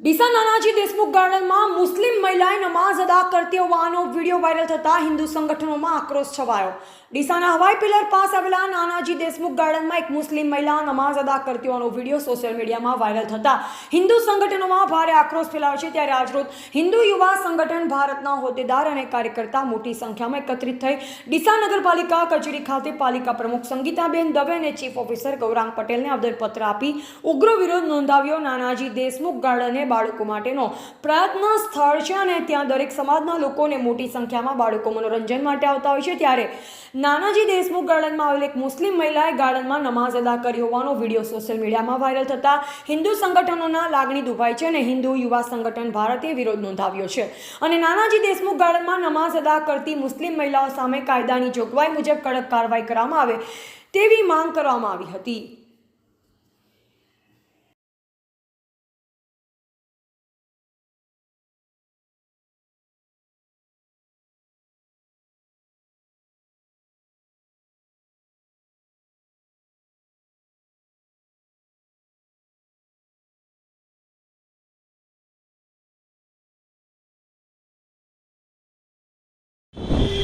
ડીસા નાનાજી દેશમુખ ગાર્ડનમાં મુસ્લિમ મહિલાએ નમાઝ અદા કરતી હોવાનો વીડિયો વાયરલ થતા હિન્દુ સંગઠનોમાં આક્રોશ છવાયો. ડીસાના હવાઈ પિલર પાસ આવેલા નાનાજી દેશમુખ ગાર્ડનમાં એક મુસ્લિમ મહિલા નમાઝ અદા કરતી હોવાનો વીડિયો સોશિયલ મીડિયામાં વાયરલ થતા. હિન્દુ સંગઠનોમાં ભારે આક્રોશ ફેલાયો છે ત્યારે આજરોજ હિન્દુ યુવા સંગઠન ભારતના હોદ્દેદાર અને કાર્યકર્તા મોટી સંખ્યામાં એકત્રિત થઈ ડીસા નગરપાલિકા કચેરી ખાતે પાલિકા પ્રમુખ સંગીતાબેન દવે અને ચીફ ઓફિસર ગૌરાંગ પટેલને આવેદનપત્ર આપી ઉગ્ર વિરોધ નોંધાવ્યો. નાનાજી દેશમુખ ગાર્ડને બાળકો માટેનો પ્રયત્ન સ્થળ છે અને ત્યાં દરેક સમાજના લોકોને મોટી સંખ્યામાં બાળકો મનોરંજન માટે આવતા હોય છે. ત્યારે નાનાજી દેશમુખ ગાર્ડનમાં આવેલ એક મુસ્લિમ મહિલાએ ગાર્ડનમાં નમાઝ અદા કરી હોવાનો વીડિયો સોશિયલ મીડિયામાં વાયરલ થતા હિન્દુ સંગઠનોના લાગણી દુભાઈ છે અને હિન્દુ યુવા સંગઠન ભારતે વિરોધ નોંધાવ્યો છે. અને નાનાજી દેશમુખ ગાર્ડનમાં નમાઝ અદા કરતી મુસ્લિમ મહિલાઓ સામે કાયદાની જોગવાઈ મુજબ કડક કાર્યવાહી કરવામાં આવે તેવી માંગ કરવામાં આવી હતી.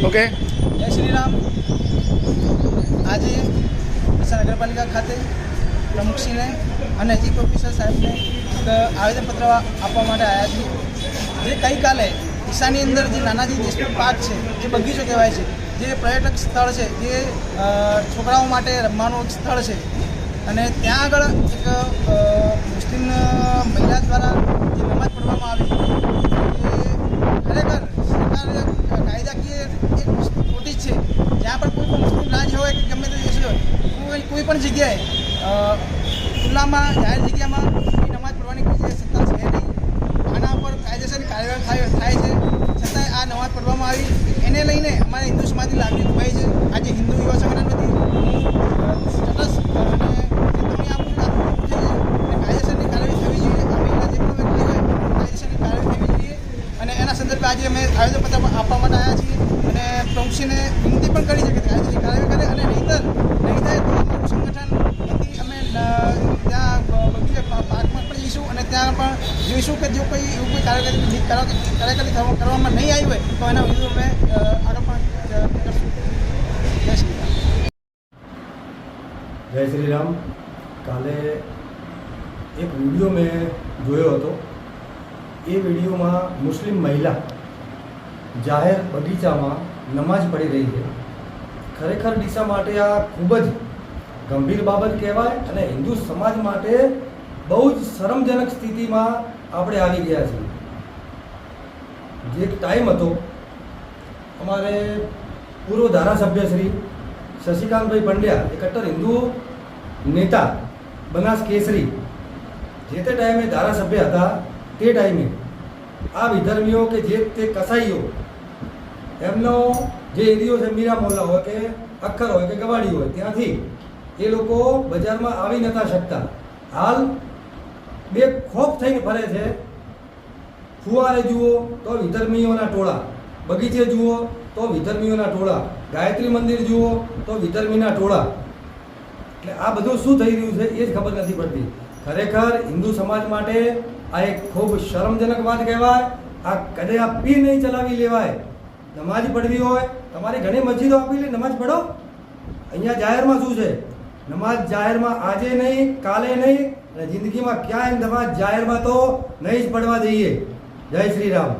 ઓકે? જય શ્રી રામ આજે નગરપાલિકા ખાતે પ્રમુખશ્રીને અને ચીફ ઓફિસર સાહેબને આવેદનપત્ર આપવા માટે આવ્યા છીએ. જે ગઈકાલે ડીસાની અંદર જે નાનાજી દેશમુખ પાર્ક છે, જે બગીચો કહેવાય છે, જે પર્યટક સ્થળ છે, જે છોકરાઓ માટે રમવાનું સ્થળ છે. અને ત્યાં આગળ એક મુસ્લિમ મહિલા દ્વારા જે નમાજ પઢવામાં આવી એ ખરેખર સરકાર કાયદાકીય એક વસ્તુ ખોટી જ છે જ્યાં પણ કોઈ પણ મુસ્લિમ રાજ્ય હોય કે ગમે તે દેશ હોય કોઈ પણ જગ્યાએ ખુલ્લામાં, જાહેર જગ્યામાં નમાજ પઢવાની કોઈ સત્તા છે નહીં. આના પર કાયદેસરની કાર્યવાહી થાય થાય છે. છતાંય આ નમાજ પઢવામાં આવી. એને લઈને અમારે હિન્દુ સમાજની લાગણી દુભાઈ છે. આજે હિન્દુ યુવા સંગઠન આજે અમે આવેદનપત્ર આપવા માટે આવ્યા છીએ. અને પ્રમુખસિંહને વિનંતી પણ કરી છે કે કાર્યવાહી કરે. અને નહીતર નહીં થાય તો અમારું સંગઠન વતી અમે અ, ત્યાં બ- બગીચા પા- પાર્કમાં પણ જઈશું અને ત્યાં પણ જોઈશું કે જો કોઈ કાર્યકરી કરવામાં નહીં આવી હોય તો એના વિરુદ્ધ અમે અ, પણ જય શ્રી રામ. જય શ્રી રામ. કાલે એક વીડિયો મેં જોયો હતો. એ વિડીયોમાં મુસ્લિમ મહિલા જાહેર બગીચામાં નમાઝ પડી રહી છે. ખરેખર દિશા માટે આ ખૂબ જ ગંભીર બાબત કહેવાય અને હિન્દુ સમાજ માટે બહુ જ શરમજનક સ્થિતિમાં આપણે આવી ગયા છીએ. જે ટાઈમ હતો, અમારે પૂર્વ ધારાસભ્ય શ્રી શશિકાંતભાઈ પંડ્યા, એ કટ્ટર હિન્દુ નેતા બનાસ કેસરી, જે તે ટાઈમે ધારાસભ્ય હતા, તે ટાઈમે આ વિધર્મીઓ કે જે તે કસાઈઓ, એમનો જે એરિયો છે, મીરા મોલ્લા હોય કે અખર હોય કે ગવાડી હોય, ત્યાંથી એ લોકો બજારમાં આવી નતા શકતા. હાલ બે ખોફ થઈને ફરે છે. ફુવારે જુઓ તો વિધર્મીઓના ટોળા. બગીચે જુઓ તો વિધર્મીઓના ટોળા. ગાયત્રી મંદિર જુઓ તો વિધર્મીના ટોળા. એટલે આ બધું શું થઈ રહ્યું છે એ જ ખબર નથી પડતી. ખરેખર હિન્દુ સમાજ માટે આ એક ખૂબ શરમજનક વાત કહેવાય. આ કદે આ પી નહીં ચલાવી લેવાય. નમાજ પઢવી હોય, તમારી ઘણી મસ્જિદો આપી લે, નમાજ પઢો. અહીંયા જાહેરમાં શું છે? નમાજ જાહેરમાં આજે નહીં, કાલે નહીં, અને જિંદગીમાં ક્યાંય નમાજ જાહેરમાં તો નહીં જ પડવા દઈએ. જય શ્રી રામ